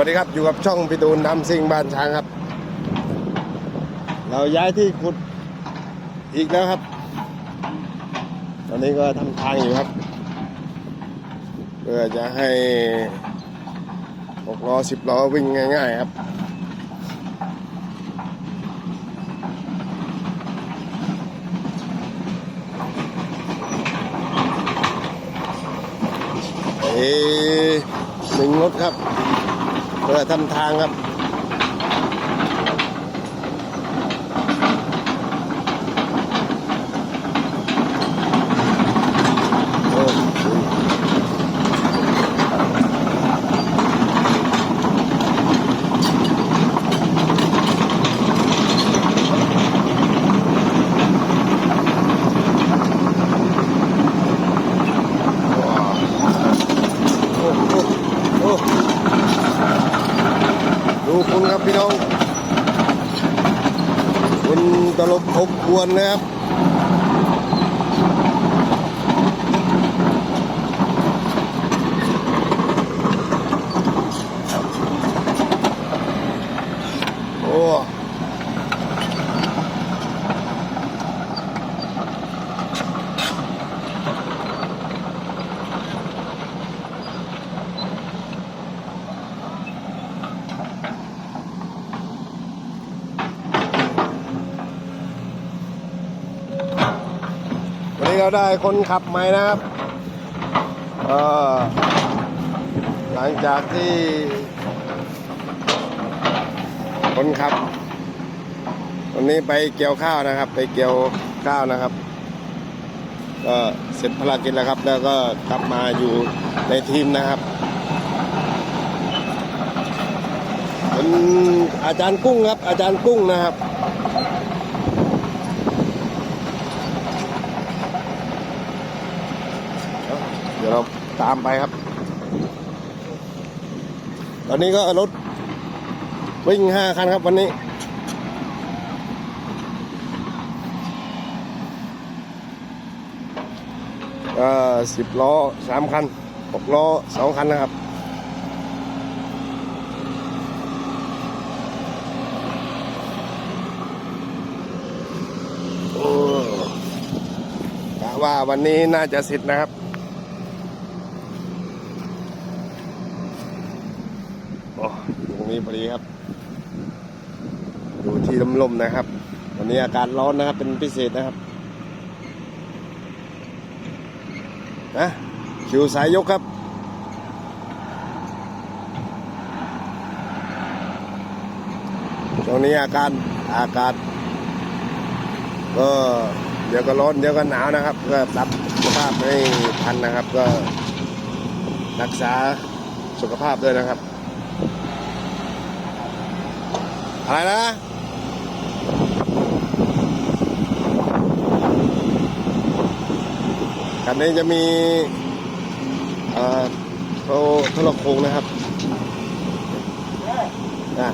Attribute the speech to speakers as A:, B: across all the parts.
A: วัสดีครับอยู่กับช่องพี่ตูนทำซิ่งบ้านช้างครับ เราย้ายที่ขุดอีกแล้วครับ ตอนนี้ก็ทำทางอยู่ครับ เพื่อจะให้หกล้อสิบล้อวิ่งง่าย ๆ ครับเอหนึ่งรถครับ เพื่อทำทางครับ โอ้ว้าวโอ้โอ้โอ้ ดูคุณครับพี่น้องคุณตลบอบควนนะครับโอ้ วันนี้เราได้คนขับใหม่นะครับเออหลังจากที่ คนขับวันนี้ไปเกี่ยวข้าวนะครับ ไปเกี่ยวข้าวนะครับ ก็เสร็จภารกิจแล้วครับ แล้วก็กลับมาอยู่ในทีมนะครับเป็นอาจารย์กุ้งครับ อาจารย์กุ้งนะครับ เดี๋ยวเราตามไปครับ ตอนนี้ก็รถวิ่งห้าคันครับวันนี้ก็สิบล้อสามคันหกล้อสองคันนะครับโอ้กะว่าวันนี้น่าจะเสร็จนะครับ โอ้ตรง นี้พอดีครับ อยู่ที่ลมๆนะครับ วันนี้อากาศร้อนนะครับ เป็นพิเศษนะครับนะคิวสายยกครับตรงนี้อาการอากาศก็เดี๋ยวก็ร้อนเดี๋ยวก็หนาวนะครับ ก็ปรับสภาพให้ทันนะครับ ก็รักษาสุขภาพด้วยนะครับ อะไรนะคันนี้จะมีเอ่อโทรโทรโคงนะครับอะ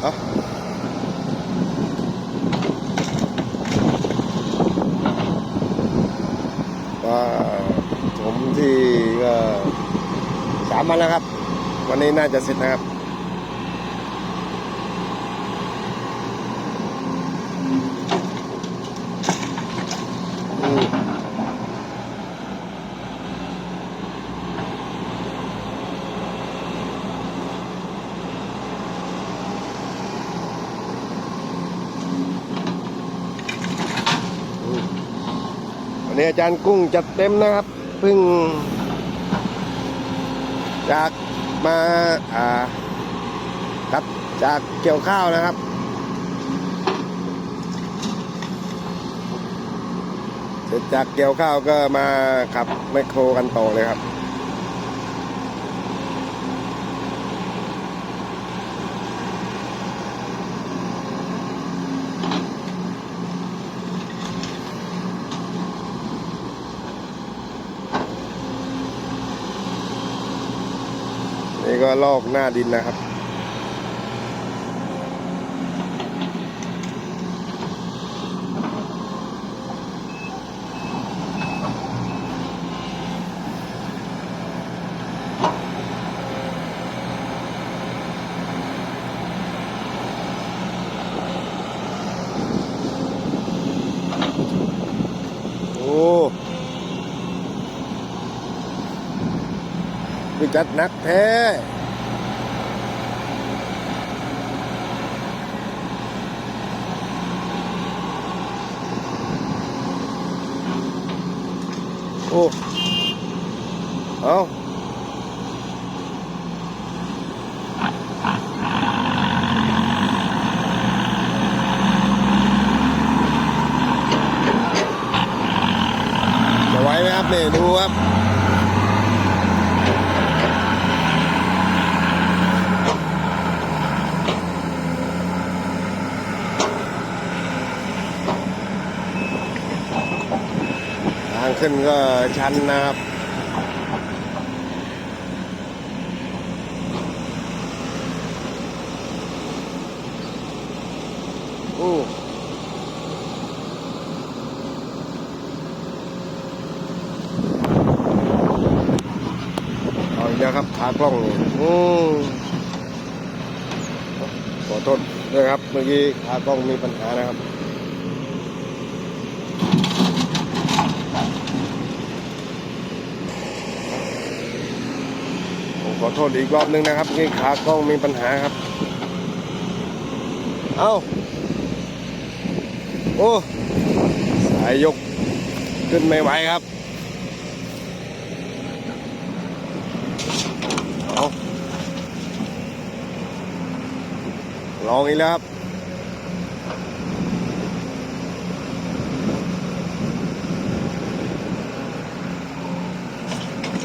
A: เอาก็ผมที่ก็ สามวันแล้วครับ วันนี้น่าจะเสร็จนะครับ วันนี้อาจารย์กุ้งจัดเต็มนะครับเพิ่ง จากมาอ่าครับจากเกี่ยวข้าวนะครับเสร็จจากเกี่ยวข้าวก็มาขับแมคโครกันต่อเลยครับ นี่ก็ลอกหน้าดินนะครับ โอ้ คือจัดนักแท้โอ้เอาจะไหวไหมครับเนี่ยดูครับ ขึ้นก็ชันนะครับโอ้เอาอีกแล้วครับขากล้องอืมขอโทษด้วยครับ เมื่อกี้ขากล้องมีปัญหานะครับ ขอโทษอีกรอบนึงนะครับนี่ขากล้องมีปัญหาครับ เอาโอ้สายยกขึ้นไม่ไหวครับเอาลองอีกแล้วครับ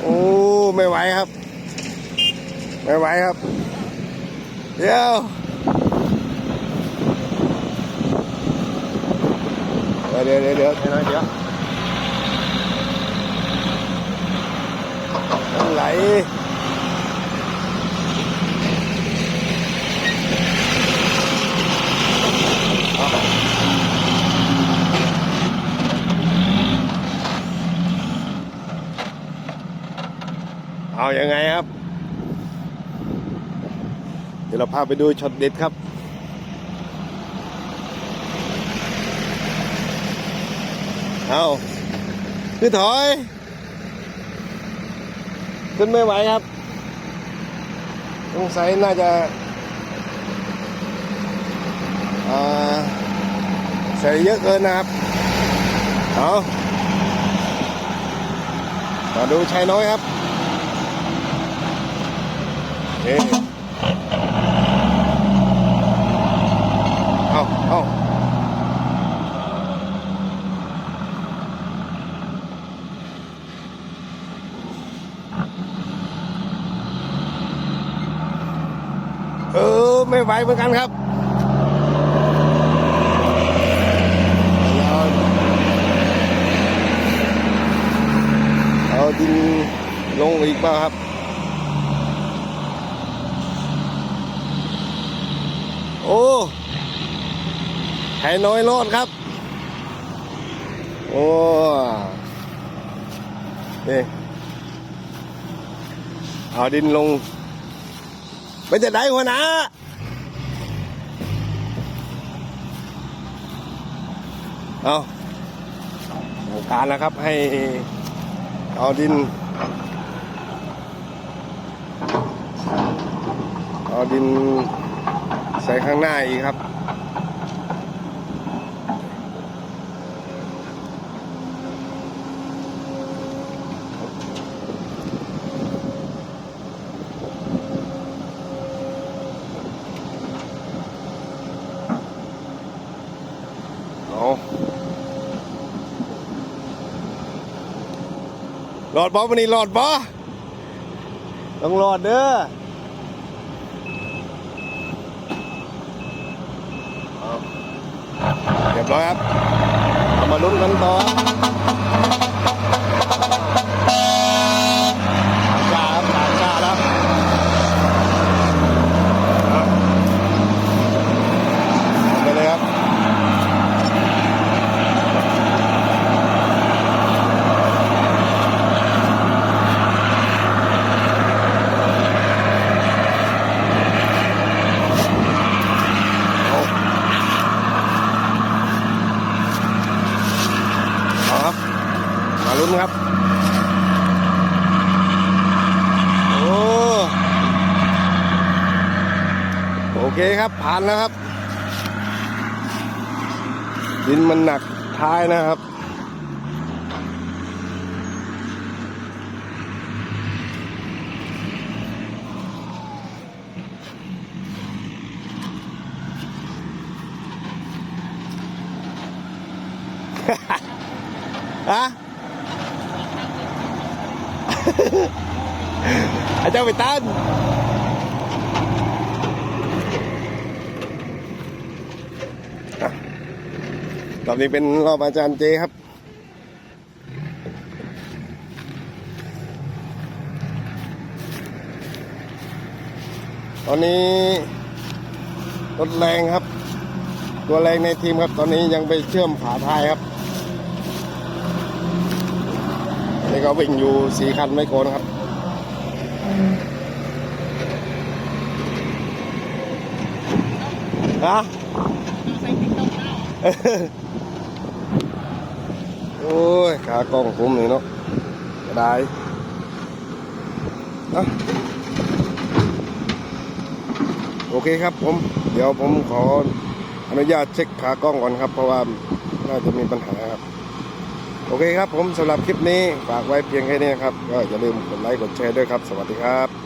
A: โอ้ ไม่ไหวครับ ไม่ไหวครับ เดี๋ยวเดี๋ยวเดี๋ยวเดี๋ยวเดี๋ยวเดี๋ยวมันไหลเอายังไงครับ เราพาไปดูช็อตเด็ดครับ เอาคือถอย ขึ้นไม่ไหวครับสงสัยน่าจะใส่เยอะเกินนะครับ เอามาดูชายน้อยครับเอ๊ะ เอาเอาเออ ไม่ไหวเหมือนกันครับเอาเอาดินลงอีกบ้างครับโอ้ไข่น้อยรอดครับ โอ้นี่เอาดินลงไม่จะได้หัวหนะ เอาการนะครับ ให้เอาดิน เอาดินใส่ข้างหน้าอีกครับ หลอดบอวันนี้หลอดบอต้องหลอดเด้อเรียบร้อยครับเอามาลุ้นกันต่อสามชาครับสามชาแล้วเอาไปเลยครับ เอาเอาครับ ครับ โอ้ โอเคครับผ่านแล้วครับ ดินมันหนักท้ายนะครับ ฮะอาจารย์ไปตันอะ รอบนี้เป็นรอบอาจารย์เจครับ ตอนนี้รถแรงครับ ตัวแรงในทีมครับ ตอนนี้ยังไปเชื่อมฝาท้ายครับนี่ก็วิ่งอยู่สี่คันไม่โกนครับฮะ โอ้ยขากล้องผมนี่เนาะก็ได้อะโอเคครับผม เดี๋ยวผมขออนุญาตเช็คขากล้องก่อนครับ เพราะว่าน่าจะมีปัญหาครับ โอเคครับผมสำหรับคลิปนี้ ฝากไว้เพียงแค่นี้ครับ ก็อย่าลืมกดไลค์กดแชร์ด้วยครับ สวัสดีครับ